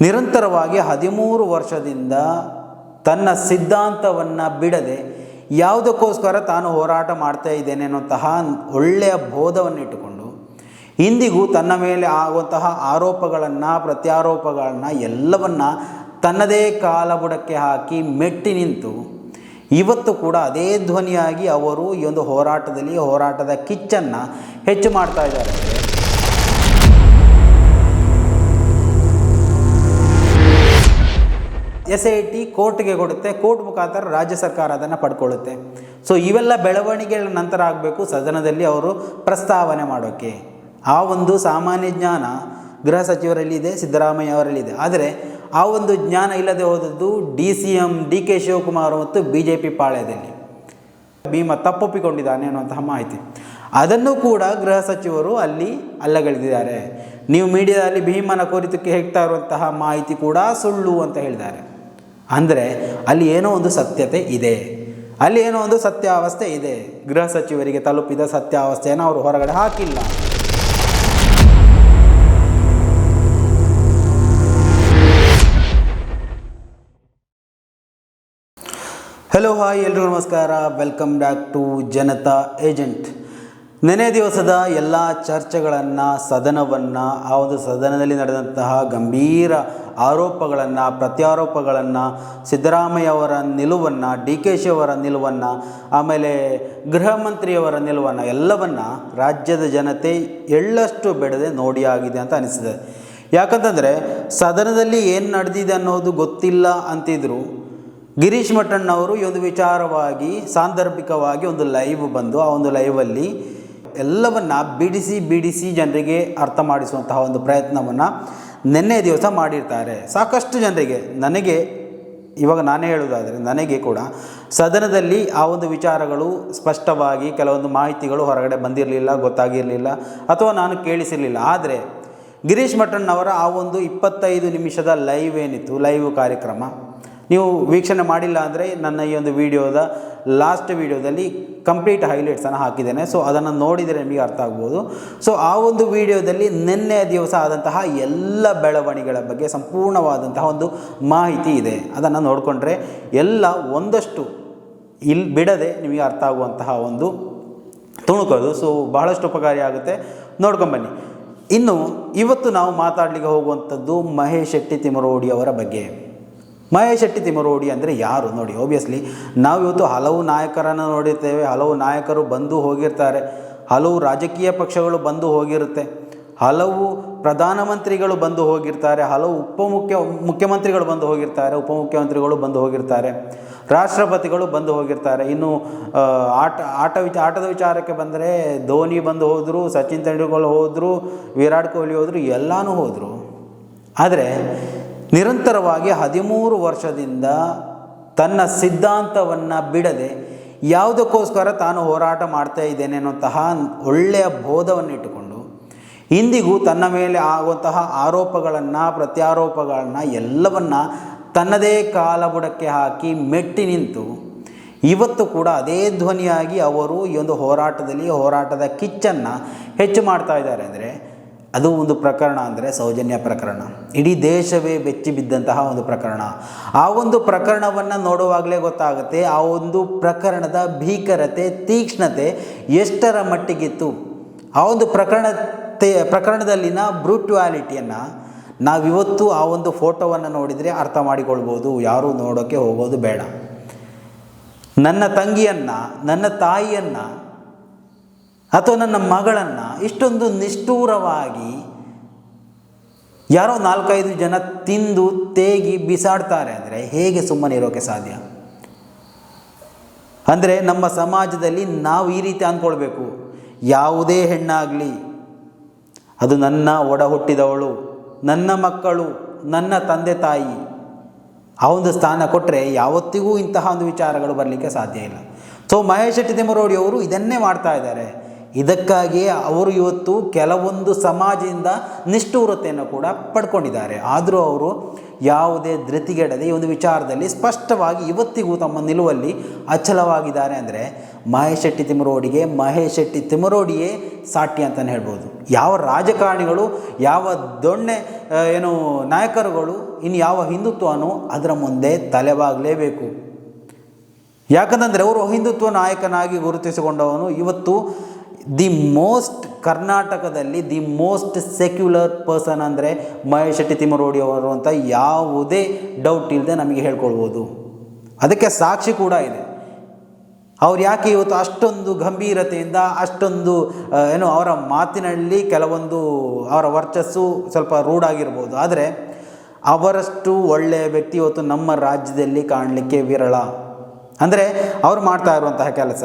ನಿರಂತರವಾಗಿ ಹದಿಮೂರು ವರ್ಷದಿಂದ ತನ್ನ ಸಿದ್ಧಾಂತವನ್ನು ಬಿಡದೆ ಯಾವುದಕ್ಕೋಸ್ಕರ ತಾನು ಹೋರಾಟ ಮಾಡ್ತಾ ಇದ್ದೇನೆ ಅನ್ನುವಂತಹ ಒಳ್ಳೆಯ ಬೋಧವನ್ನು ಇಟ್ಟುಕೊಂಡು ಇಂದಿಗೂ ತನ್ನ ಮೇಲೆ ಆಗುವಂತಹ ಆರೋಪಗಳನ್ನು, ಪ್ರತ್ಯಾರೋಪಗಳನ್ನು ಎಲ್ಲವನ್ನ ತನ್ನದೇ ಕಾಲ ಬುಡಕ್ಕೆ ಹಾಕಿ ಮೆಟ್ಟಿ ನಿಂತು ಇವತ್ತು ಕೂಡ ಅದೇ ಧ್ವನಿಯಾಗಿ ಅವರು ಈ ಒಂದು ಹೋರಾಟದಲ್ಲಿ, ಹೋರಾಟದ ಕಿಚ್ಚನ್ನು ಹೆಚ್ಚು ಮಾಡ್ತಾ ಇದ್ದಾರೆ. ಎಸ್ ಐ ಟಿ ಕೋರ್ಟ್ಗೆ ಕೊಡುತ್ತೆ. ಕೋರ್ಟ್ ಮುಖಾಂತರ ರಾಜ್ಯ ಸರ್ಕಾರ ಅದನ್ನು ಪಡ್ಕೊಳ್ಳುತ್ತೆ. ಸೊ ಇವೆಲ್ಲ ಬೆಳವಣಿಗೆಗಳ ನಂತರ ಆಗಬೇಕು ಸದನದಲ್ಲಿ ಅವರು ಪ್ರಸ್ತಾವನೆ ಮಾಡೋಕ್ಕೆ ಆ ಒಂದು ಸಾಮಾನ್ಯ ಜ್ಞಾನ ಗೃಹ ಸಚಿವರಲ್ಲಿದೆ ಸಿದ್ದರಾಮಯ್ಯ ಅವರಲ್ಲಿದೆ ಆದರೆ ಆ ಒಂದು ಜ್ಞಾನ ಇಲ್ಲದೆ ಹೋದದ್ದು D C M, D K Shivakumar ಮತ್ತು ಬಿ ಜೆ ಪಿ ಪಾಳ್ಯದಲ್ಲಿ. ಭೀಮ ತಪ್ಪೊಪ್ಪಿಕೊಂಡಿದ್ದಾನೆ ಅನ್ನುವಂತಹ ಮಾಹಿತಿ. ಅದನ್ನು ಕೂಡ ಗೃಹ ಸಚಿವರು ಅಲ್ಲಿ ಅಲ್ಲಗಳೆದಿದ್ದಾರೆ. ನೀವು ಮೀಡಿಯಾದಲ್ಲಿ ಭೀಮನ ಕುರಿತಕ್ಕೆ ಹೇಳ್ತಾ ಇರುವಂತಹ ಮಾಹಿತಿ ಕೂಡ ಸುಳ್ಳು ಅಂತ ಹೇಳಿದ್ದಾರೆ ಅಂದರೆ ಅಲ್ಲಿ ಏನೋ ಒಂದು ಸತ್ಯತೆ ಇದೆ. ಅಲ್ಲಿ ಏನೋ ಒಂದು ಸತ್ಯಾವಸ್ಥೆ ಇದೆ. ಗೃಹ ಸಚಿವರಿಗೆ ತಲುಪಿದ ಸತ್ಯಾವಸ್ಥೆಯನ್ನು ಅವರು ಹೊರಗಡೆ ಹಾಕಿಲ್ಲ. ಹಲೋ ಹಾಯ್ ಎಲ್ರಿಗೂ ನಮಸ್ಕಾರ. Welcome back to Janata agent ನೆನೆ ದಿವಸದ ಎಲ್ಲ ಚರ್ಚೆಗಳನ್ನು, ಸದನವನ್ನು, ಆ ಒಂದು ಸದನದಲ್ಲಿ ನಡೆದಂತಹ ಗಂಭೀರ ಆರೋಪಗಳನ್ನು, ಪ್ರತ್ಯಾರೋಪಗಳನ್ನು ಸಿದ್ದರಾಮಯ್ಯ ಅವರ ನಿಲುವನ್ನು ಡಿ ಕೆ ಶಿ ಅವರ ನಿಲುವನ್ನು, ಆಮೇಲೆ ಗೃಹ ಮಂತ್ರಿಯವರ ನಿಲುವನ್ನು ಎಲ್ಲವನ್ನು ರಾಜ್ಯದ ಜನತೆ ಎಳ್ಳಷ್ಟು ಬೆಳೆದೆ ನೋಡಿ ಆಗಿದೆ ಅಂತ ಅನಿಸಿದೆ. ಯಾಕಂತಂದರೆ ಸದನದಲ್ಲಿ ಏನು ನಡೆದಿದೆ ಅನ್ನೋದು ಗೊತ್ತಿಲ್ಲ ಅಂತಿದ್ರು. ಗಿರೀಶ್ ಮಠಣ್ಣವರು ಈ ಒಂದು ವಿಚಾರವಾಗಿ, ಸಾಂದರ್ಭಿಕವಾಗಿ ಒಂದು ಲೈವ್ ಬಂದು, ಆ ಒಂದು ಲೈವಲ್ಲಿ ಎಲ್ಲವನ್ನ ಬಿಡಿಸಿ ಬಿಡಿಸಿ ಜನರಿಗೆ ಅರ್ಥ ಮಾಡಿಸುವಂತಹ ಒಂದು ಪ್ರಯತ್ನವನ್ನು ನಿನ್ನೆ ದಿವಸ ಮಾಡಿರ್ತಾರೆ. ಸಾಕಷ್ಟು ಜನರಿಗೆ, ನನಗೆ, ಇವಾಗ ನಾನೇ ಹೇಳೋದಾದರೆ ನನಗೆ ಕೂಡ ಸದನದಲ್ಲಿ ಆ ಒಂದು ವಿಚಾರಗಳು ಸ್ಪಷ್ಟವಾಗಿ ಕೆಲವೊಂದು ಮಾಹಿತಿಗಳು ಹೊರಗಡೆ ಬಂದಿರಲಿಲ್ಲ, ಗೊತ್ತಾಗಿರಲಿಲ್ಲ ಅಥವಾ ನಾನು ಕೇಳಿಸಿರಲಿಲ್ಲ. ಆದರೆ ಗಿರೀಶ್ ಮಠಣ್ಣವರ ಆ ಒಂದು ಇಪ್ಪತ್ತೈದು ನಿಮಿಷದ ಲೈವ್ ಏನಿತ್ತು, ಲೈವ್ ಕಾರ್ಯಕ್ರಮ ನೀವು ವೀಕ್ಷಣೆ ಮಾಡಿಲ್ಲ ಅಂದರೆ ನನ್ನ ಈ ಒಂದು ವಿಡಿಯೋದ ಲಾಸ್ಟ್ ವಿಡಿಯೋದಲ್ಲಿ ಕಂಪ್ಲೀಟ್ ಹೈಲೈಟ್ಸನ್ನು ಹಾಕಿದ್ದೇನೆ. ಸೊ ಅದನ್ನು ನೋಡಿದರೆ ನಿಮಗೆ ಅರ್ಥ ಆಗ್ಬೋದು. ಸೊ ಆ ಒಂದು ವಿಡಿಯೋದಲ್ಲಿ ನಿನ್ನೆ ದಿವಸ ಆದಂತಹ ಎಲ್ಲ ಬೆಳವಣಿಗೆಗಳ ಬಗ್ಗೆ ಸಂಪೂರ್ಣವಾದಂತಹ ಒಂದು ಮಾಹಿತಿ ಇದೆ. ಅದನ್ನು ನೋಡಿಕೊಂಡ್ರೆ ಎಲ್ಲ ಒಂದಷ್ಟು ಇಲ್ಲಿ ಬಿಡದೆ ನಿಮಗೆ ಅರ್ಥ ಆಗುವಂತಹ ಒಂದು ತುಣುಕೋದು. ಸೊ ಬಹಳಷ್ಟು ಉಪಕಾರಿ ಆಗುತ್ತೆ. ನೋಡ್ಕೊಂಬನ್ನಿ ಇನ್ನು, ಇವತ್ತು ನಾವು ಮಾತಾಡಲಿಕ್ಕೆ ಹೋಗುವಂಥದ್ದು ಮಹೇಶ್ ಶೆಟ್ಟಿ ತಿಮರೋಡಿ ಅವರ ಬಗ್ಗೆ. ಮಹೇಶ್ ಶೆಟ್ಟಿ ತಿಮರೋಡಿ ಅಂದರೆ ಯಾರು? ನೋಡಿ ಓಬಿಯಸ್ಲಿ ನಾವು ಇವತ್ತು ಹಲವು ನಾಯಕರನ್ನು ನೋಡಿರ್ತೇವೆ, ಹಲವು ನಾಯಕರು ಬಂದು ಹೋಗಿರ್ತಾರೆ, ಹಲವು ರಾಜಕೀಯ ಪಕ್ಷಗಳು ಬಂದು ಹೋಗಿರುತ್ತೆ, ಹಲವು ಪ್ರಧಾನಮಂತ್ರಿಗಳು ಬಂದು ಹೋಗಿರ್ತಾರೆ, ಹಲವು ಉಪಮುಖ್ಯ, ಮುಖ್ಯಮಂತ್ರಿಗಳು ಬಂದು ಹೋಗಿರ್ತಾರೆ, ಉಪಮುಖ್ಯಮಂತ್ರಿಗಳು ಬಂದು ಹೋಗಿರ್ತಾರೆ, ರಾಷ್ಟ್ರಪತಿಗಳು ಬಂದು ಹೋಗಿರ್ತಾರೆ. ಇನ್ನು ಆಟ ಆಟ ವಿಚ, ಆಟದ ವಿಚಾರಕ್ಕೆ ಬಂದರೆ ಧೋನಿ ಬಂದು ಹೋದರು, ಸಚಿನ್ ತೆಂಡೂಲ್ಕರ್ ಹೋದರು, ವಿರಾಟ್ ಕೊಹ್ಲಿ ಹೋದರು, ಎಲ್ಲನೂ ಹೋದರು. ಆದರೆ ನಿರಂತರವಾಗಿ ಹದಿಮೂರು ವರ್ಷದಿಂದ ತನ್ನ ಸಿದ್ಧಾಂತವನ್ನು ಬಿಡದೆ ಯಾವುದಕ್ಕೋಸ್ಕರ ತಾನು ಹೋರಾಟ ಮಾಡ್ತಾ ಇದ್ದೇನೆ ಅನ್ನುವಂತಹ ಒಳ್ಳೆಯ ಬೋಧವನ್ನು ಇಟ್ಟುಕೊಂಡು ಇಂದಿಗೂ ತನ್ನ ಮೇಲೆ ಆಗುವಂತಹ ಆರೋಪಗಳನ್ನು, ಪ್ರತ್ಯಾರೋಪಗಳನ್ನು ಎಲ್ಲವನ್ನ ತನ್ನದೇ ಕಾಲಬುಡಕ್ಕೆ ಹಾಕಿ ಮೆಟ್ಟಿ ನಿಂತು ಇವತ್ತು ಕೂಡ ಅದೇ ಧ್ವನಿಯಾಗಿ ಅವರು ಈ ಒಂದು ಹೋರಾಟದಲ್ಲಿ, ಹೋರಾಟದ ಕಿಚ್ಚನ್ನು ಹೆಚ್ಚು ಮಾಡ್ತಾ ಇದ್ದಾರೆ. ಅಂದರೆ ಅದು ಒಂದು ಪ್ರಕರಣ ಅಂದರೆ ಸೌಜನ್ಯ ಪ್ರಕರಣ. ಇಡೀ ದೇಶವೇ ಬೆಚ್ಚಿ ಬಿದ್ದಂತಹ ಒಂದು ಪ್ರಕರಣ. ಆ ಒಂದು ಪ್ರಕರಣವನ್ನು ನೋಡುವಾಗಲೇ ಗೊತ್ತಾಗುತ್ತೆ, ಆ ಒಂದು ಪ್ರಕರಣದ ಭೀಕರತೆ, ತೀಕ್ಷ್ಣತೆ ಎಷ್ಟರ ಮಟ್ಟಿಗಿತ್ತು. ಆ ಒಂದು ಪ್ರಕರಣ ಪ್ರಕರಣದಲ್ಲಿನ ಬ್ರೂಟ್ವಾಲಿಟಿಯನ್ನು ನಾವಿವತ್ತು ಆ ಒಂದು ಫೋಟೋವನ್ನು ನೋಡಿದರೆ ಅರ್ಥ ಮಾಡಿಕೊಳ್ಬೋದು. ಯಾರೂ ನೋಡೋಕ್ಕೆ ಹೋಗೋದು ಬೇಡ. ನನ್ನ ತಂಗಿಯನ್ನು, ನನ್ನ ತಾಯಿಯನ್ನು ಅಥವಾ ನನ್ನ ಮಗಳನ್ನು ಇಷ್ಟೊಂದು ನಿಷ್ಠೂರವಾಗಿ ಯಾರೋ ನಾಲ್ಕೈದು ಜನ ತಿಂದು ತೇಗಿ ಬಿಸಾಡ್ತಾರೆ ಅಂದರೆ ಹೇಗೆ ಸುಮ್ಮನೆ ಇರೋಕ್ಕೆ ಸಾಧ್ಯ? ಅಂದರೆ ನಮ್ಮ ಸಮಾಜದಲ್ಲಿ ನಾವು ಈ ರೀತಿ ಅಂದ್ಕೊಳ್ಬೇಕು, ಯಾವುದೇ ಹೆಣ್ಣಾಗಲಿ, ಅದು ನನ್ನ ಒಡ ಹುಟ್ಟಿದವಳು, ನನ್ನ ಮಕ್ಕಳು, ನನ್ನ ತಂದೆ ತಾಯಿ, ಆ ಒಂದು ಸ್ಥಾನ ಕೊಟ್ಟರೆ ಯಾವತ್ತಿಗೂ ಇಂತಹ ಒಂದು ವಿಚಾರಗಳು ಬರಲಿಕ್ಕೆ ಸಾಧ್ಯ ಇಲ್ಲ. ಸೊ ಮಹೇಶ್ ಶೆಟ್ಟಿ ತಿಮ್ಮರೋಡಿ ಅವರು ಇದನ್ನೇ ಮಾಡ್ತಾ ಇದ್ದಾರೆ. ಇದಕ್ಕಾಗಿಯೇ ಅವರು ಇವತ್ತು ಕೆಲವೊಂದು ಸಮಾಜದಿಂದ ನಿಷ್ಠೂರತೆಯನ್ನು ಕೂಡ ಪಡ್ಕೊಂಡಿದ್ದಾರೆ. ಆದರೂ ಅವರು ಯಾವುದೇ ಧೃತಿಗೆಡದೆ ಒಂದು ವಿಚಾರದಲ್ಲಿ ಸ್ಪಷ್ಟವಾಗಿ ಇವತ್ತಿಗೂ ತಮ್ಮ ನಿಲುವಲ್ಲಿ ಅಚಲವಾಗಿದ್ದಾರೆ ಅಂದರೆ ಮಹೇಶ್ ಶೆಟ್ಟಿ ತಿಮರೋಡಿಗೆ ಮಹೇಶ್ ಶೆಟ್ಟಿ ತಿಮರೋಡಿಯೇ ಸಾಟಿ ಅಂತಲೇ ಹೇಳ್ಬೋದು. ಯಾವ ರಾಜಕಾರಣಿಗಳು, ಯಾವ ದೊಣ್ಣೆ ಏನು ನಾಯಕರುಗಳು, ಇನ್ನು ಯಾವ ಹಿಂದುತ್ವನೂ ಅದರ ಮುಂದೆ ತಲೆಬಾಗಲೇಬೇಕು. ಯಾಕಂತಂದರೆ ಅವರು ಹಿಂದುತ್ವ ನಾಯಕನಾಗಿ ಗುರುತಿಸಿಕೊಂಡವನು. ಇವತ್ತು ದಿ ಮೋಸ್ಟ್ ಕರ್ನಾಟಕದಲ್ಲಿ ದಿ ಮೋಸ್ಟ್ ಸೆಕ್ಯುಲರ್ ಪರ್ಸನ್ ಅಂದರೆ ಮಹೇಶ್ ಶೆಟ್ಟಿ ತಿಮ್ಮರೋಡಿ ಅವರು ಅಂತ ಯಾವುದೇ ಡೌಟ್ ಇಲ್ಲದೆ ನಮಗೆ ಹೇಳ್ಕೊಳ್ಬೋದು. ಅದಕ್ಕೆ ಸಾಕ್ಷಿ ಕೂಡ ಇದೆ. ಅವ್ರು ಯಾಕೆ ಇವತ್ತು ಅಷ್ಟೊಂದು ಗಂಭೀರತೆಯಿಂದ ಅಷ್ಟೊಂದು ಏನು ಅವರ ಮಾತಿನಲ್ಲಿ ಕೆಲವೊಂದು ಅವರ ವರ್ಚಸ್ಸು ಸ್ವಲ್ಪ ರೂಢಾಗಿರ್ಬೋದು ಆದರೆ ಅವರಷ್ಟು ಒಳ್ಳೆಯ ವ್ಯಕ್ತಿ ಇವತ್ತು ನಮ್ಮ ರಾಜ್ಯದಲ್ಲಿ ಕಾಣಲಿಕ್ಕೆ ವಿರಳ. ಅಂದರೆ ಅವ್ರು ಮಾಡ್ತಾ ಇರುವಂತಹ ಕೆಲಸ.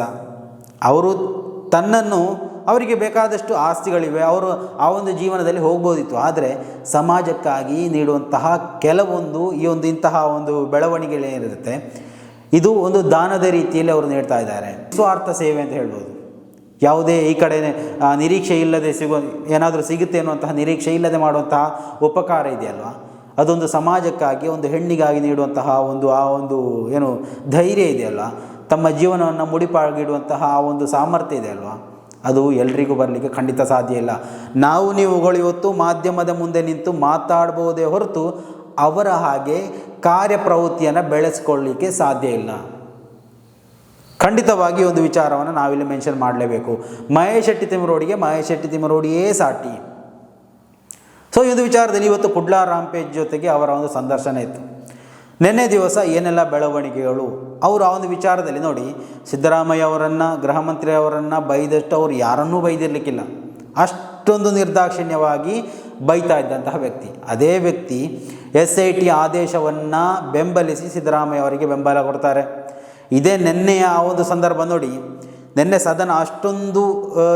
ಅವರು ತನ್ನನ್ನು ಅವರಿಗೆ ಬೇಕಾದಷ್ಟು ಆಸ್ತಿಗಳಿವೆ. ಅವರು ಆ ಒಂದು ಜೀವನದಲ್ಲಿ ಹೋಗ್ಬೋದಿತ್ತು. ಆದರೆ ಸಮಾಜಕ್ಕಾಗಿ ನೀಡುವಂತಹ ಕೆಲವೊಂದು, ಈ ಒಂದು ಇಂತಹ ಒಂದು ಬೆಳವಣಿಗೆಗಳೇನಿರುತ್ತೆ ಇದು ಒಂದು ದಾನದ ರೀತಿಯಲ್ಲಿ ಅವರು ನೀಡ್ತಾ ಇದ್ದಾರೆ. ಸ್ವಾರ್ಥ ಸೇವೆ ಅಂತ ಹೇಳ್ಬೋದು. ಯಾವುದೇ ಈ ಕಡೆ ನಿರೀಕ್ಷೆ ಇಲ್ಲದೆ ಸಿಗೋ, ಏನಾದರೂ ಸಿಗುತ್ತೆ ಅನ್ನುವಂತಹ ನಿರೀಕ್ಷೆ ಇಲ್ಲದೆ ಮಾಡುವಂತಹ ಉಪಕಾರ ಇದೆಯಲ್ವಾ? ಅದೊಂದು ಸಮಾಜಕ್ಕಾಗಿ, ಒಂದು ಹೆಣ್ಣಿಗಾಗಿ ನೀಡುವಂತಹ ಒಂದು, ಆ ಒಂದು, ಏನು, ಧೈರ್ಯ ಇದೆಯಲ್ಲ ತಮ್ಮ ಜೀವನವನ್ನು ಮುಡಿಪಾಗಿಡುವಂತಹ ಆ ಒಂದು ಸಾಮರ್ಥ್ಯ ಇದೆ ಅಲ್ವಾ? ಅದು ಎಲ್ರಿಗೂ ಬರಲಿಕ್ಕೆ ಖಂಡಿತ ಸಾಧ್ಯ ಇಲ್ಲ. ನಾವು ನೀವುಗಳು ಇವತ್ತು ಮಾಧ್ಯಮದ ಮುಂದೆ ನಿಂತು ಮಾತಾಡ್ಬೋದೇ ಹೊರತು ಅವರ ಹಾಗೆ ಕಾರ್ಯಪ್ರವೃತ್ತಿಯನ್ನು ಬೆಳೆಸ್ಕೊಳ್ಳಿಕ್ಕೆ ಸಾಧ್ಯ ಇಲ್ಲ. ಖಂಡಿತವಾಗಿ ಒಂದು ವಿಚಾರವನ್ನು ನಾವಿಲ್ಲಿ ಮೆನ್ಷನ್ ಮಾಡಲೇಬೇಕು. ಮಹೇಶ್ ಶೆಟ್ಟಿ ತಿಮ್ಮರೋಡಿಗೆ ಮಹೇಶ್ ಶೆಟ್ಟಿ ತಿಮ್ಮರೋಡಿಯೇ ಸಾಟಿ. ಸೊ ಈ ಒಂದು ವಿಚಾರದಲ್ಲಿ ಇವತ್ತು ಕುಡ್ಲಾ ರಾಂಪೇಜ್ ಜೊತೆಗೆ ಅವರ ಒಂದು ಸಂದರ್ಶನ ಇತ್ತು. ನಿನ್ನೆ ದಿವಸ ಏನೆಲ್ಲ ಬೆಳವಣಿಗೆಗಳು? ಅವರು ಆ ಒಂದು ವಿಚಾರದಲ್ಲಿ ನೋಡಿ, ಸಿದ್ದರಾಮಯ್ಯ ಅವರನ್ನು ಗೃಹ ಮಂತ್ರಿ ಅವರನ್ನು ಬೈದಷ್ಟು ಅವರು ಯಾರನ್ನೂ ಬೈದಿರಲಿಕ್ಕಿಲ್ಲ. ಅಷ್ಟೊಂದು ನಿರ್ದಾಕ್ಷಿಣ್ಯವಾಗಿ ಬೈತಾ ಇದ್ದಂತಹ ವ್ಯಕ್ತಿ. ಅದೇ ವ್ಯಕ್ತಿ ಎಸ್ ಐ ಟಿ ಆದೇಶವನ್ನು ಬೆಂಬಲಿಸಿ ಸಿದ್ದರಾಮಯ್ಯ ಅವರಿಗೆ ಬೆಂಬಲ ಕೊಡ್ತಾರೆ. ಇದೇ ನಿನ್ನೆಯ ಆ ಒಂದು ಸಂದರ್ಭ ನೋಡಿ ನಿನ್ನೆ ಸದನ ಅಷ್ಟೊಂದು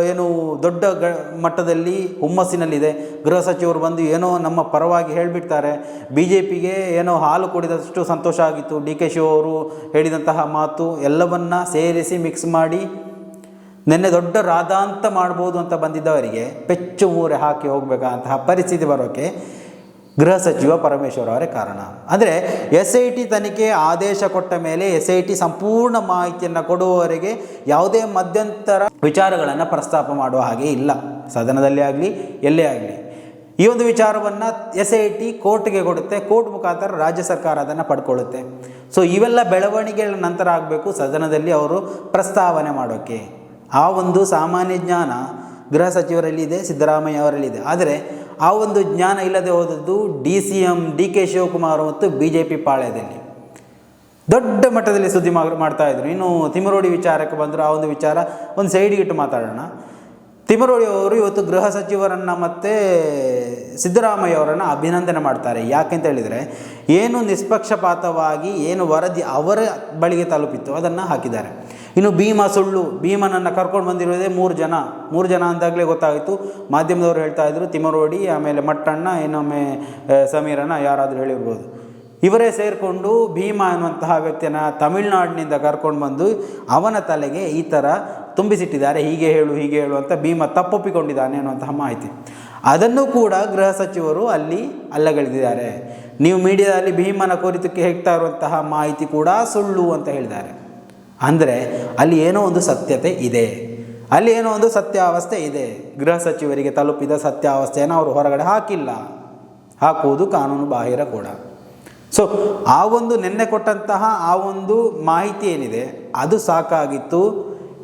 ಏನು ದೊಡ್ಡ ಗ, ಮಟ್ಟದಲ್ಲಿ ಹುಮ್ಮಸ್ಸಿನಲ್ಲಿದೆ. ಗೃಹ ಸಚಿವರು ಬಂದು ಏನೋ ನಮ್ಮ ಪರವಾಗಿ ಹೇಳಿಬಿಡ್ತಾರೆ. ಬಿ ಜೆ ಪಿಗೆ ಏನೋ ಹಾಲು ಕುಡಿದಷ್ಟು ಸಂತೋಷ ಆಗಿತ್ತು. ಡಿ ಕೆ ಶಿವ ಅವರು ಹೇಳಿದಂತಹ ಮಾತು ಎಲ್ಲವನ್ನ ಸೇರಿಸಿ ಮಿಕ್ಸ್ ಮಾಡಿ, ನಿನ್ನೆ ದೊಡ್ಡ ರಾದಾಂತ ಮಾಡ್ಬೋದು ಅಂತ ಬಂದಿದ್ದವರಿಗೆ, ಪೆಚ್ಚು ಮೂರೆ ಹಾಕಿ ಹೋಗಬೇಕಾದಂತಹ ಪರಿಸ್ಥಿತಿ ಬರೋಕ್ಕೆ ಗೃಹ ಸಚಿವ ಪರಮೇಶ್ವರ್ ಅವರೇ ಕಾರಣ. ಅಂದರೆ ಎಸ್ ಐ ಟಿ ತನಿಖೆ ಆದೇಶ ಕೊಟ್ಟ ಮೇಲೆ ಎಸ್ ಐ ಟಿ ಸಂಪೂರ್ಣ ಮಾಹಿತಿಯನ್ನು ಕೊಡುವವರೆಗೆ ಯಾವುದೇ ಮಧ್ಯಂತರ ವಿಚಾರಗಳನ್ನು ಪ್ರಸ್ತಾಪ ಮಾಡುವ ಹಾಗೆ ಇಲ್ಲ. ಸದನದಲ್ಲಿ ಆಗಲಿ, ಎಲ್ಲೇ ಆಗಲಿ. ಈ ಒಂದು ವಿಚಾರವನ್ನು ಎಸ್ ಐ ಟಿ ಕೋರ್ಟ್ಗೆ ಕೊಡುತ್ತೆ. ಕೋರ್ಟ್ ಮುಖಾಂತರ ರಾಜ್ಯ ಸರ್ಕಾರ ಅದನ್ನು ಪಡ್ಕೊಳ್ಳುತ್ತೆ. ಸೊ ಇವೆಲ್ಲ ಬೆಳವಣಿಗೆಗಳ ನಂತರ ಆಗಬೇಕು ಸದನದಲ್ಲಿ ಅವರು ಪ್ರಸ್ತಾವನೆ ಮಾಡೋಕ್ಕೆ ಆ ಒಂದು ಸಾಮಾನ್ಯ ಜ್ಞಾನ ಗೃಹ ಸಚಿವರಲ್ಲಿದೆ, ಸಿದ್ದರಾಮಯ್ಯ ಅವರಲ್ಲಿದೆ. ಆದರೆ ಆ ಒಂದು ಜ್ಞಾನ ಇಲ್ಲದೆ ಹೋದದ್ದು D C M, D K Shivakumar ಮತ್ತು ಬಿ ಜೆ ಪಿ ಪಾಳ್ಯದಲ್ಲಿ. ದೊಡ್ಡ ಮಟ್ಟದಲ್ಲಿ ಸುದ್ದಿ ಮಾಡ್ತಾ ಇದ್ರು. ಇನ್ನು ತಿಮರೋಡಿ ವಿಚಾರಕ್ಕೆ ಬಂದರು ಆ ಒಂದು ವಿಚಾರ ಒಂದು ಸೈಡಿಗೆ ಇಟ್ಟು ಮಾತಾಡೋಣ. ತಿಮರೋಡಿ ಅವರು ಇವತ್ತು ಗೃಹ ಸಚಿವರನ್ನು ಮತ್ತು ಸಿದ್ದರಾಮಯ್ಯ ಅವರನ್ನು ಅಭಿನಂದನೆ ಮಾಡ್ತಾರೆ. ಯಾಕೆಂತ ಹೇಳಿದರೆ, ಏನು ನಿಷ್ಪಕ್ಷಪಾತವಾಗಿ, ಏನು ವರದಿ ಅವರ ಬಳಿಗೆ ತಲುಪಿತ್ತು, ಅದನ್ನು ಹಾಕಿದ್ದಾರೆ. ಇನ್ನು ಭೀಮ ಸುಳ್ಳು, ಭೀಮನನ್ನು ಕರ್ಕೊಂಡು ಬಂದಿರೋದೇ ಮೂರು ಜನ. ಮೂರು ಜನ ಅಂದಾಗಲೇ ಗೊತ್ತಾಯಿತು. ಮಾಧ್ಯಮದವರು ಹೇಳ್ತಾ ಇದ್ರು ತಿಮರೋಡಿ ಆಮೇಲೆ ಮಟ್ಟಣ್ಣ, ಇನ್ನೊಮ್ಮೆ ಸಮೀರನ ಯಾರಾದರೂ ಹೇಳಿರ್ಬೋದು. ಇವರೇ ಸೇರಿಕೊಂಡು ಭೀಮ ಅನ್ನುವಂತಹ ವ್ಯಕ್ತಿಯನ್ನು ತಮಿಳುನಾಡಿನಿಂದ ಕರ್ಕೊಂಡು ಬಂದು ಅವನ ತಲೆಗೆ ಈ ಥರ ತುಂಬಿಸಿಟ್ಟಿದ್ದಾರೆ. ಹೀಗೆ ಹೇಳು ಹೀಗೆ ಹೇಳು ಅಂತ ಭೀಮ ತಪ್ಪೊಪ್ಪಿಕೊಂಡಿದ್ದಾನೆ ಅನ್ನುವಂತಹ ಮಾಹಿತಿ. ಅದನ್ನು ಕೂಡ ಗೃಹ ಸಚಿವರು ಅಲ್ಲಿ ಅಲ್ಲಗಳೆದಿದ್ದಾರೆ. ನೀವು ಮೀಡಿಯಾದಲ್ಲಿ ಭೀಮನ ಕುರಿತಕ್ಕೆ ಹೇಳ್ತಾ ಇರುವಂತಹ ಮಾಹಿತಿ ಕೂಡ ಸುಳ್ಳು ಅಂತ ಹೇಳಿದ್ದಾರೆ ಅಂದರೆ ಅಲ್ಲಿ ಏನೋ ಒಂದು ಸತ್ಯತೆ ಇದೆ. ಅಲ್ಲಿ ಏನೋ ಒಂದು ಸತ್ಯಾವಸ್ಥೆ ಇದೆ. ಗೃಹ ಸಚಿವರಿಗೆ ತಲುಪಿದ ಸತ್ಯಾವಸ್ಥೆಯನ್ನು ಅವರು ಹೊರಗಡೆ ಹಾಕಿಲ್ಲ. ಹಾಕುವುದು ಕಾನೂನು ಬಾಹಿರ ಕೂಡ. ಸೊ ಆ ಒಂದು ನಿನ್ನೆ ಕೊಟ್ಟಂತಹ ಆ ಒಂದು ಮಾಹಿತಿ ಏನಿದೆ, ಅದು ಸಾಕಾಗಿತ್ತು.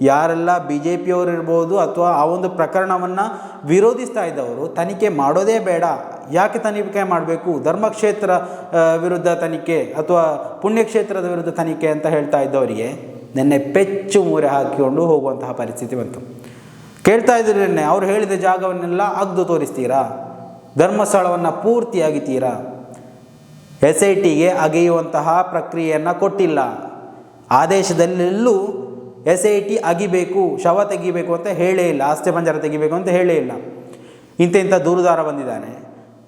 ಯಾರೆಲ್ಲ ಬಿ ಜೆ ಪಿಯವರಿರ್ಬೋದು ಅಥವಾ ಆ ಒಂದು ಪ್ರಕರಣವನ್ನು ವಿರೋಧಿಸ್ತಾ ಇದ್ದವರು, ತನಿಖೆ ಮಾಡೋದೇ ಬೇಡ. ಯಾಕೆ ತನಿಖೆ ಮಾಡಬೇಕು? ಧರ್ಮಕ್ಷೇತ್ರ ವಿರುದ್ಧ ತನಿಖೆ ಅಥವಾ ಪುಣ್ಯಕ್ಷೇತ್ರದ ವಿರುದ್ಧ ತನಿಖೆ ಅಂತ ಹೇಳ್ತಾ ಇದ್ದವರಿಗೆ ನಿನ್ನೆ ಪೆಚ್ಚು ಮೂರೆ ಹಾಕಿಕೊಂಡು ಹೋಗುವಂತಹ ಪರಿಸ್ಥಿತಿ ಬಂತು. ಕೇಳ್ತಾ ಇದ್ರೆ ನೆನ್ನೆ, ಅವ್ರು ಹೇಳಿದ ಜಾಗವನ್ನೆಲ್ಲ ಅಗ್ದು ತೋರಿಸ್ತೀರಾ? ಧರ್ಮಸ್ಥಳವನ್ನು ಪೂರ್ತಿಯಾಗಿ ತೀರಾ? ಎಸ್ ಐ ಟಿಗೆ ಅಗೆಯುವಂತಹ ಪ್ರಕ್ರಿಯೆಯನ್ನು ಕೊಟ್ಟಿಲ್ಲ. ಆದೇಶದಲ್ಲೆಲ್ಲೂ ಎಸ್ ಐ ಟಿ ಅಗಿಬೇಕು, ಶವ ತೆಗಿಬೇಕು ಅಂತ ಹೇಳೇ ಇಲ್ಲ, ಆಸ್ತಿ ಪಂಜರ ತೆಗಿಬೇಕು ಅಂತ ಹೇಳೇ ಇಲ್ಲ. ಇಂಥ ಇಂಥ ದೂರುದಾರ ಬಂದಿದ್ದಾನೆ.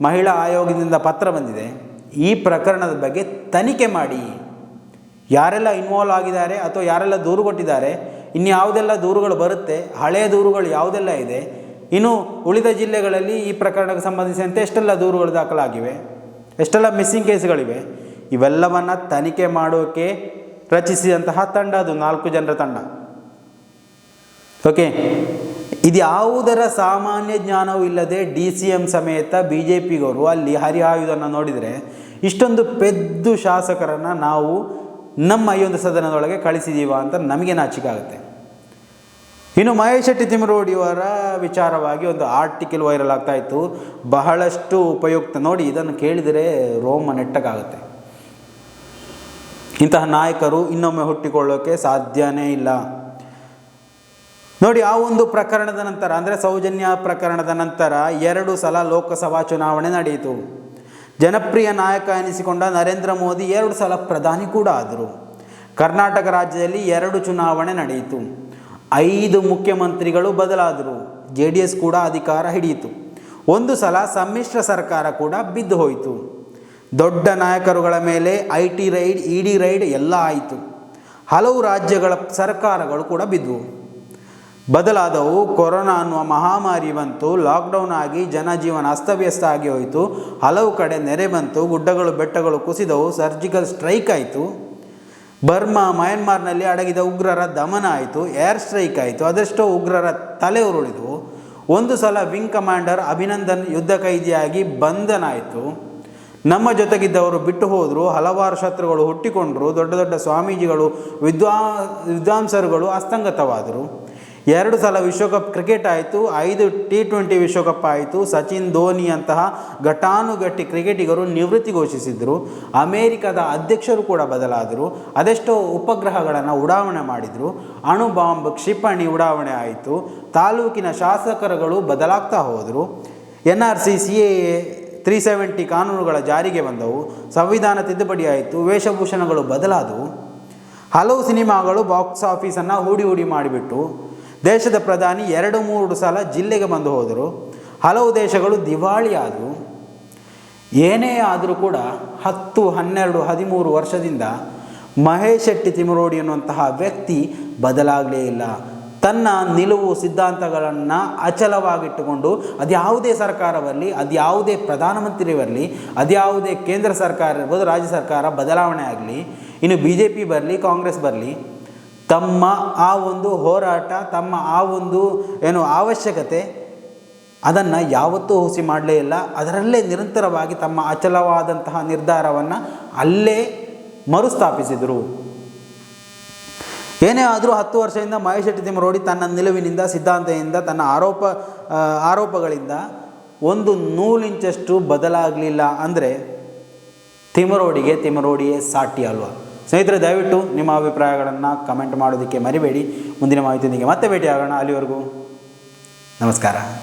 ಮಹಿಳಾ ಆಯೋಗದಿಂದ ಪತ್ರ ಬಂದಿದೆ. ಈ ಪ್ರಕರಣದ ಬಗ್ಗೆ ತನಿಖೆ ಮಾಡಿ. ಯಾರೆಲ್ಲ ಇನ್ವಾಲ್ವ್ ಆಗಿದ್ದಾರೆ ಅಥವಾ ಯಾರೆಲ್ಲ ದೂರು ಕೊಟ್ಟಿದ್ದಾರೆ, ಇನ್ಯಾವುದೆಲ್ಲ ದೂರುಗಳು ಬರುತ್ತೆ ಹಳೆಯ ದೂರುಗಳು ಯಾವುದೆಲ್ಲ ಇದೆ, ಇನ್ನು ಉಳಿದ ಜಿಲ್ಲೆಗಳಲ್ಲಿ ಈ ಪ್ರಕರಣಕ್ಕೆ ಸಂಬಂಧಿಸಿದಂತೆ ಎಷ್ಟೆಲ್ಲ ದೂರುಗಳು ದಾಖಲಾಗಿವೆ, ಎಷ್ಟೆಲ್ಲ ಮಿಸ್ಸಿಂಗ್ ಕೇಸ್ಗಳಿವೆ ಇವೆಲ್ಲವನ್ನು ತನಿಖೆ ಮಾಡೋಕ್ಕೆ ರಚಿಸಿದಂತಹ ತಂಡ ಅದು, ನಾಲ್ಕು ಜನರ ತಂಡ. ಓಕೆ ಇದು ಯಾವುದರ ಸಾಮಾನ್ಯ ಜ್ಞಾನವೂ ಇಲ್ಲದೆ ಡಿ ಸಿ ಎಂ ಸಮೇತ ಬಿ ಜೆ ಪಿಗವರು ಅಲ್ಲಿ ಹರಿಹಾಯುವುದನ್ನು ನೋಡಿದರೆ, ಇಷ್ಟೊಂದು ಪೆದ್ದು ಶಾಸಕರನ್ನು ನಾವು ನಮ್ಮ ಈ ಒಂದು ಸದನದೊಳಗೆ ಕಳಿಸಿದೀವ ಅಂತ ನಮಗೆ ನಾಚಿಕಾಗುತ್ತೆ ಇನ್ನು ಮಹೇಶ್ ಶೆಟ್ಟಿ ತಿಮ್ಮರೋಡಿಯವರ ವಿಚಾರವಾಗಿ ಒಂದು ಆರ್ಟಿಕಲ್ ವೈರಲ್ ಆಗ್ತಾ ಇತ್ತು. ಬಹಳಷ್ಟು ಉಪಯುಕ್ತ ನೋಡಿ ಇದನ್ನು ಕೇಳಿದರೆ ರೋಮ ನೆಟ್ಟಗಾಗುತ್ತೆ. ಇಂತಹ ನಾಯಕರು ಇನ್ನೊಮ್ಮೆ ಹುಟ್ಟಿಕೊಳ್ಳೋಕೆ ಸಾಧ್ಯನೇ ಇಲ್ಲ. ನೋಡಿ, ಆ ಒಂದು ಪ್ರಕರಣದ ನಂತರ, ಅಂದರೆ ಸೌಜನ್ಯ ಪ್ರಕರಣದ ನಂತರ ಎರಡು ಸಲ ಲೋಕಸಭಾ ಚುನಾವಣೆ ನಡೆಯಿತು. ಜನಪ್ರಿಯ ನಾಯಕ ಎನಿಸಿಕೊಂಡ ನರೇಂದ್ರ ಮೋದಿ ಎರಡು ಸಲ ಪ್ರಧಾನಿ ಕೂಡ ಆದರು. ಕರ್ನಾಟಕ ರಾಜ್ಯದಲ್ಲಿ ಎರಡು ಚುನಾವಣೆ ನಡೆಯಿತು. ಐದು ಮುಖ್ಯಮಂತ್ರಿಗಳು ಬದಲಾದರು. ಜೆ ಡಿ ಎಸ್ ಕೂಡ ಅಧಿಕಾರ ಹಿಡಿಯಿತು. ಒಂದು ಸಲ ಸಮ್ಮಿಶ್ರ ಸರ್ಕಾರ ಕೂಡ ಬಿದ್ದು ಹೋಯಿತು. ದೊಡ್ಡ ನಾಯಕರುಗಳ ಮೇಲೆ I T raid E D raid ಎಲ್ಲ ಆಯಿತು. ಹಲವು ರಾಜ್ಯಗಳ ಸರ್ಕಾರಗಳು ಕೂಡ ಬಿದ್ದವು ಬದಲಾದವು. ಕೊರೋನಾ ಅನ್ನುವ ಮಹಾಮಾರಿ ಬಂತು ಲಾಕ್ಡೌನ್ ಆಗಿ ಜನಜೀವನ ಅಸ್ತವ್ಯಸ್ತ ಆಗಿ ಹೋಯಿತು. ಹಲವು ಕಡೆ ನೆರೆ ಬಂತು, ಗುಡ್ಡಗಳು, ಬೆಟ್ಟಗಳು ಕುಸಿದವು, ಸರ್ಜಿಕಲ್ ಸ್ಟ್ರೈಕ್ ಆಯಿತು. ಬರ್ಮಾ, ಮಯನ್ಮಾರ್ನಲ್ಲಿ ಅಡಗಿದ ಉಗ್ರರ ದಮನ ಆಯಿತು, ಏರ್ ಸ್ಟ್ರೈಕ್ ಆಯಿತು, ಅದೆಷ್ಟೋ ಉಗ್ರರ ತಲೆ ಉರುಳಿದವು. ಒಂದು ಸಲ ವಿಂಗ್ ಕಮಾಂಡರ್ ಅಭಿನಂದನ್ ಯುದ್ಧ ಖೈದಿಯಾಗಿ ಬಂಧನ ಆಯಿತು. ನಮ್ಮ ಜೊತೆಗಿದ್ದವರು ಬಿಟ್ಟು ಹೋದರು, ಹಲವಾರು ಶತ್ರುಗಳು ಹುಟ್ಟಿಕೊಂಡರು, ದೊಡ್ಡ ದೊಡ್ಡ ಸ್ವಾಮೀಜಿಗಳು, ವಿದ್ವಾ, ವಿದ್ವಾಂಸರುಗಳು ಅಸ್ತಂಗತವಾದರು. ಎರಡು ಸಲ ವಿಶ್ವಕಪ್ ಕ್ರಿಕೆಟ್ ಆಯಿತು, ಐದು ಟಿ ಟ್ವೆಂಟಿ ವಿಶ್ವಕಪ್ ಆಯಿತು, ಸಚಿನ್ ಧೋನಿ ಅಂತಹ ಘಟಾನುಘಟಿ ಕ್ರಿಕೆಟಿಗರು ನಿವೃತ್ತಿ ಘೋಷಿಸಿದರು, ಅಮೇರಿಕದ ಅಧ್ಯಕ್ಷರು ಕೂಡ ಬದಲಾದರು, ಅದೆಷ್ಟೋ ಉಪಗ್ರಹಗಳನ್ನು ಉಡಾವಣೆ ಮಾಡಿದರು, ಅಣು ಬಾಂಬ್ ಕ್ಷಿಪಣಿ ಉಡಾವಣೆ ಆಯಿತು, ತಾಲೂಕಿನ ಶಾಸಕರುಗಳು ಬದಲಾಗ್ತಾ ಹೋದರು N R C C A three seventy ಕಾನೂನುಗಳ ಜಾರಿಗೆ ಬಂದವು, ಸಂವಿಧಾನ ತಿದ್ದುಪಡಿ ಆಯಿತು, ವೇಷಭೂಷಣಗಳು ಬದಲಾದವು. ಹಲವು ಸಿನಿಮಾಗಳು ಬಾಕ್ಸ್ ಆಫೀಸನ್ನು ಹೂಡಿ ಹೂಡಿ ಮಾಡಿಬಿಟ್ಟು ದೇಶದ ಪ್ರಧಾನಿ ಎರಡು ಮೂರು ಸಲ ಜಿಲ್ಲೆಗೆ ಬಂದು ಹೋದರು. ಹಲವು ದೇಶಗಳು ದಿವಾಳಿ ಆದವು ಏನೇ ಆದರೂ ಕೂಡ ಹತ್ತು, ಹನ್ನೆರಡು, ಹದಿಮೂರು ವರ್ಷದಿಂದ ಮಹೇಶ್ ಶೆಟ್ಟಿ ತಿಮರೋಡಿ ಅನ್ನುವಂತಹ ವ್ಯಕ್ತಿ ಬದಲಾಗಲೇ ಇಲ್ಲ. ತನ್ನ ನಿಲುವು ಸಿದ್ಧಾಂತಗಳನ್ನು ಅಚಲವಾಗಿಟ್ಟುಕೊಂಡು ಅದ್ಯಾವುದೇ ಸರ್ಕಾರ ಬರಲಿ ಅದ್ಯಾವುದೇ ಪ್ರಧಾನಮಂತ್ರಿ ಬರಲಿ ಅದ್ಯಾವುದೇ ಕೇಂದ್ರ ಸರ್ಕಾರ ಇರ್ಬೋದು ರಾಜ್ಯ ಸರ್ಕಾರ ಬದಲಾವಣೆ ಆಗಲಿ, ಇನ್ನು ಬಿ ಜೆ ಪಿ ಬರಲಿ, ಕಾಂಗ್ರೆಸ್ ಬರಲಿ ತಮ್ಮ ಆ ಒಂದು ಹೋರಾಟ, ತಮ್ಮ ಆ ಒಂದು ಏನು ಅವಶ್ಯಕತೆ, ಅದನ್ನು ಯಾವತ್ತೂ ಹುಸಿ ಮಾಡಲೇ ಇಲ್ಲ. ಅದರಲ್ಲೇ ನಿರಂತರವಾಗಿ ತಮ್ಮ ಅಚಲವಾದಂತಹ ನಿರ್ಧಾರವನ್ನು ಅಲ್ಲೇ ಮರುಸ್ಥಾಪಿಸಿದರು. ಏನೇ ಆದರೂ ಹತ್ತು ವರ್ಷದಿಂದ ಮಹೇಶ್ ಶೆಟ್ಟಿ ತಿಮ್ಮರೋಡಿ ತನ್ನ ನಿಲುವಿನಿಂದ, ಸಿದ್ಧಾಂತದಿಂದ, ತನ್ನ ಆರೋಪ ಆರೋಪಗಳಿಂದ ಒಂದು ನೂಲಿಂಚಷ್ಟು ಬದಲಾಗಲಿಲ್ಲ ಅಂದರೆ ತಿಮರೋಡಿಗೆ ತಿಮರೋಡಿಯೇ ಸಾಟಿ ಅಲ್ವಾ? ಸ್ನೇಹಿತರೆ ದಯವಿಟ್ಟು ನಿಮ್ಮ ಅಭಿಪ್ರಾಯಗಳನ್ನು ಕಮೆಂಟ್ ಮಾಡೋದಕ್ಕೆ ಮರಿಬೇಡಿ. ಮುಂದಿನ ಮಾಹಿತಿಯೊಂದಿಗೆ ಮತ್ತೆ ಭೇಟಿಯಾಗೋಣ. ಅಲ್ಲಿವರೆಗೂ ನಮಸ್ಕಾರ.